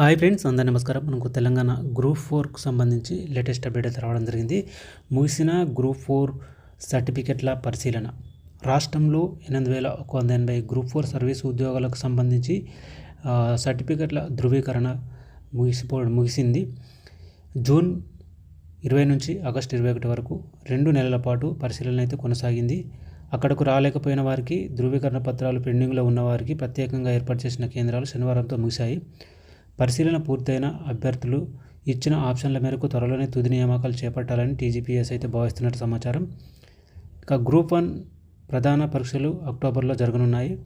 Hi friends అందరి నమస్కారం. మనకు తెలంగాణ గ్రూప్ ఫోర్కు సంబంధించి లేటెస్ట్ అప్డేట్ అయితే రావడం జరిగింది. ముగిసిన గ్రూప్ ఫోర్ సర్టిఫికెట్ల పరిశీలన. రాష్ట్రంలో ఎనిమిది వేల ఒక వంద ఎనభై గ్రూప్ ఫోర్ సర్వీస్ ఉద్యోగాలకు సంబంధించి సర్టిఫికెట్ల ధృవీకరణ ముగిసిపో ముగిసింది. జూన్ ఇరవై నుంచి ఆగస్టు ఇరవై ఒకటి వరకు రెండు నెలల పాటు పరిశీలన అయితే కొనసాగింది. అక్కడకు రాలేకపోయిన వారికి ధృవీకరణ పత్రాలు పెండింగ్లో ఉన్న వారికి ప్రత్యేకంగా ఏర్పాటు చేసిన కేంద్రాలు శనివారంతో ముగిశాయి. పరిశీలన పూర్తయిన అభ్యర్థులు ఇచ్చిన ఆప్షన్ల మేరకు త్వరలోనే తుది నియామకాలు చేపట్టాలని టీజీపీఎస్ అయితే భావిస్తున్నట్టు సమాచారం. ఇక గ్రూప్ వన్ ప్రధాన పరీక్షలు అక్టోబర్లో జరగనున్నాయి.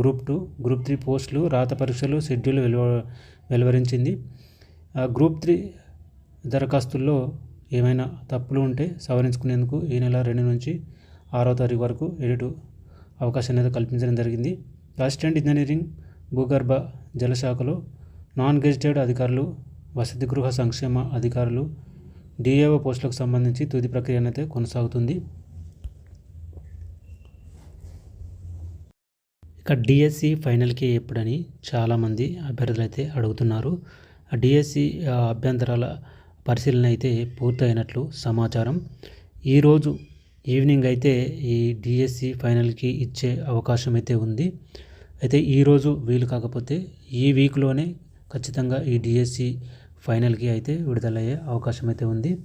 గ్రూప్ టూ గ్రూప్ త్రీ పోస్టులు రాత పరీక్షలు షెడ్యూల్ వెలువ వెలువరించింది. ఆ, గ్రూప్ త్రీ దరఖాస్తుల్లో ఏమైనా తప్పులు ఉంటే సవరించుకునేందుకు ఈ నెల రెండు నుంచి ఆరో తారీఖు వరకు ఎడిట్ అవకాశం అనేది కల్పించడం జరిగింది. అసిస్టెంట్ ఇంజనీరింగ్ భూగర్భ జలశాఖలో నాన్ గెజిటెడ్ అధికారులు వసతి గృహ సంక్షేమ అధికారులు డిఏఓ పోస్టులకు సంబంధించి తుది ప్రక్రియ అయితే కొనసాగుతుంది. ఇక డిఎస్సి ఫైనల్కి ఎప్పుడని చాలామంది అభ్యర్థులు అయితే అడుగుతున్నారు డిఎస్సి అభ్యంతరాల పరిశీలన అయితే పూర్తయినట్లు సమాచారం. ఈరోజు ఈవినింగ్ అయితే ఈ డిఎస్సి ఫైనల్కి ఇచ్చే అవకాశం అయితే ఉంది. అయితే ఈరోజు వీలు కాకపోతే ఈ వీక్లోనే ఖచ్చితంగా ఈ డిఎస్సి ఫైనల్కి అయితే విడుదలయ్యే అవకాశం అయితే ఉంది.